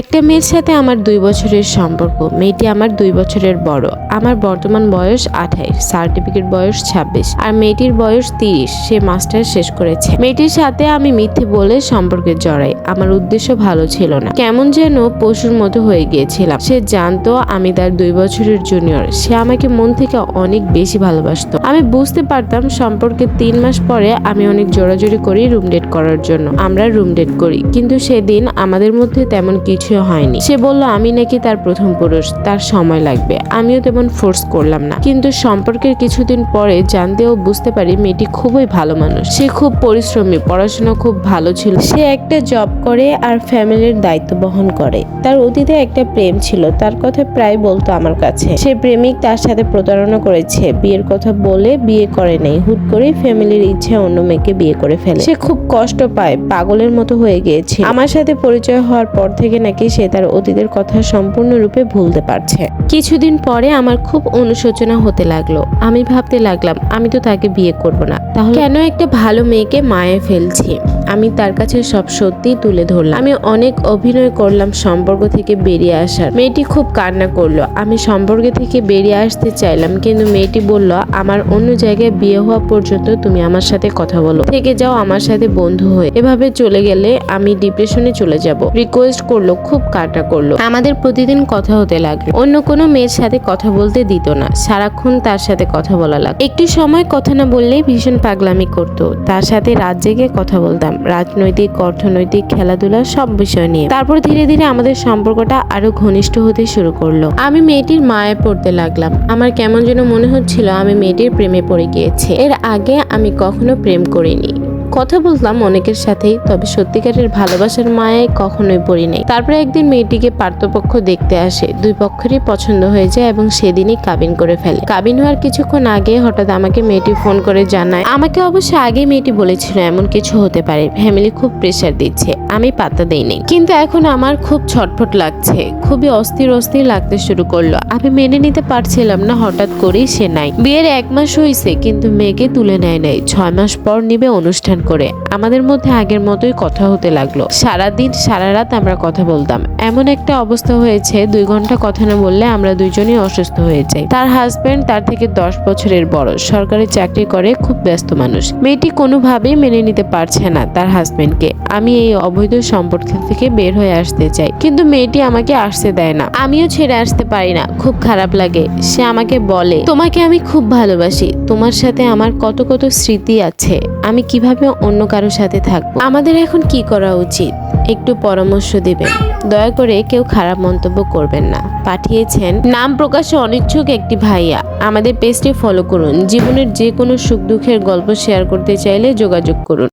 একটা মেয়ের সাথে আমার দুই বছরের সম্পর্ক। মেয়েটি আমার দুই বছরের বড়। আমার বর্তমান বয়স আঠাইশ সার্টিফিকেট বয়স ছাব্বিশ আর মেয়েটির বয়স তিরিশ। সে মাস্টার শেষ করেছে। মেয়েটির সাথে আমি মিথ্যে বলে সম্পর্কে জড়াই। আমার উদ্দেশ্য ভালো ছিল না। কেমন যেন পশুর মতো হয়ে গিয়েছিলাম। সে জানতো আমি তার দুই বছরের জুনিয়র সে আমাকে মন থেকে অনেক বেশি ভালোবাসতো। আমি বুঝতে পারতাম সম্পর্কে তিন মাস পরে আমি অনেক জোরাজোরি করি রুম ডেট করার জন্য। আমরা রুম ডেট করি। কিন্তু সেদিন আমাদের মধ্যে তেমন কিছু হয়নি। সে বলল, আমি নাকি তার প্রথম পুরুষ, তার সময় লাগবে। আমিও তেমন ফোর্স করলাম না। কিন্তু সম্পর্কের কিছুদিন পরে জানতেও বুঝতে পারি মেয়েটি খুবই ভালো মানুষ। সে খুব পরিশ্রমী, পড়াশোনা খুব ভালো ছিল। সে একটা জব করে আর ফ্যামিলির দায়িত্ব বহন করে। তার অতীতে একটা প্রেম ছিল, তার কথা প্রায় বলতো আমার কাছে। সে প্রেমিক, তার সাথে প্রতারণা করেছে। বিয়ের কথা বলে বিয়ে করে নেই। হুট করে ফ্যামিলির ইচ্ছে অন্য মেয়েকে বিয়ে করে ফেলে। সে খুব কষ্ট পায়, পাগলের মতো হয়ে গিয়েছে। আমার সাথে পরিচয় হওয়ার পর থেকে নাকি সে তার অতীতের কথা সম্পূর্ণরূপে ভুলতে পারছে। কিছুদিন পরে আমার খুব অনুশোচনা হতে লাগল। আমি ভাবতে লাগলাম, আমি তো তাকে বিয়ে করব না। তাহলে কেন একটা ভালো মেয়েকে মায়ে ফেলছি? আমি তার কাছে সব সত্যি তুলে ধরলাম। আমি অনেক অভিনয় করলাম সম্পর্ক থেকে বেরিয়ে আসার। মেয়েটি খুব কান্না করল। আমি সম্পর্ক থেকে বেরিয়ে আসতে চাইলাম, কিন্তু মেয়েটি বলল, আমার অন্য জায়গায় বিয়ে হওয়া পর্যন্ত তুমি আমার সাথে কথা বলো। থেকে যাও আমার সাথে বন্ধু হয়ে। এভাবে চলে গেলে আমি ডিপ্রেশনে চলে যাব। রিকোয়েস্ট করল খুব কাটা করল। আমাদের প্রতিদিন কথা হতে লাগল। অন্য কোনো মেয়ের সাথে কথা বলতে দিত না। সারাক্ষণ তার সাথে কথা বলা লাগতো একটু সময় কথা না বললেই ভীষণ পাগলামি করতো। তার সাথে রাত জেগে কথা বলতাম। রাজনৈতিক, অর্থনৈতিক, খেলাধুলা সব বিষয় নিয়ে। তারপর ধীরে ধীরে আমাদের সম্পর্কটা আরও ঘনিষ্ঠ হতে শুরু করল। আমি মেয়েটির মায়ে পড়তে লাগলাম। আমার কেমন যেন মনে হচ্ছিল আমি মেয়েটির প্রেমে পড়ে গিয়েছি। এর আগে আমি কখনো প্রেম করিনি। কথা বললাম অনেকের সাথেই, তবে সত্যিকারের ভালোবাসার মায়ায় কখনোই পড়ি নাই। তারপরে একদিন মেয়েটিকে পার্থপক্ষ দেখতে আসে। দুই পক্ষেরই পছন্দ হয়ে যায় এবং সেদিনই কাবিন করে ফেলে। কাবিন হওয়ার কিছুক্ষণ আগে হঠাৎ আমাকে মেয়েটি ফোন করে জানায়, আমাকে অবশ্য আগে মেয়েটি বলেছিল এমন কিছু হতে পারে। ফ্যামিলি খুব প্রেশার দিচ্ছে। আমি পাত্তা দেইনি। কিন্তু এখন আমার খুব ছটফট লাগছে। খুবই অস্থির অস্থির লাগতে শুরু করল। আমি মেনে নিতে পারছিলাম না, হঠাৎ করেই সে নাই। বিয়ের এক মাস হয়েছে কিন্তু মেয়েকে তুলে নেয় নাই। ছয় মাস পর নিবে অনুষ্ঠান। করে। আমাদের মধ্যে আগের মতোই কথা হতে লাগল। সারাদিন সারা রাত আমরা কথা বলতাম। এমন একটা অবস্থা হয়েছে, দুই ঘণ্টা কথা না বললে আমরা দুইজনই অসুস্থ হয়ে যাই। তার হাজব্যান্ড তার থেকে দশ বছরের বড়। সরকারি চাকরি করে খুব ব্যস্ত মানুষ। মেয়েটি কোনোভাবেই মেনে নিতে পারছে না তার হাজবেন্ডকে আমি এই অবৈধ সম্পর্ক থেকে বের হয়ে আসতে চাই। কিন্তু মেয়েটি আমাকে আসতে দেয় না। আমিও ছেড়ে আসতে পারি না। খুব খারাপ লাগে। সে আমাকে বলে, তোমাকে আমি খুব ভালোবাসি। তোমার সাথে আমার কত কত স্মৃতি আছে। আমি কীভাবে অন্য কারোর সাথে থাকব? আমাদের এখন কি করা উচিত? একটু পরামর্শ দেবেন। দয়া করে কেউ খারাপ মন্তব্য করবেন না। পাঠিয়েছেন। নাম প্রকাশে অনিচ্ছুক একটি ভাইয়া। আমাদের পেজটি ফলো করুন। জীবনের যে কোনো সুখ দুঃখের গল্প শেয়ার করতে চাইলে যোগাযোগ করুন।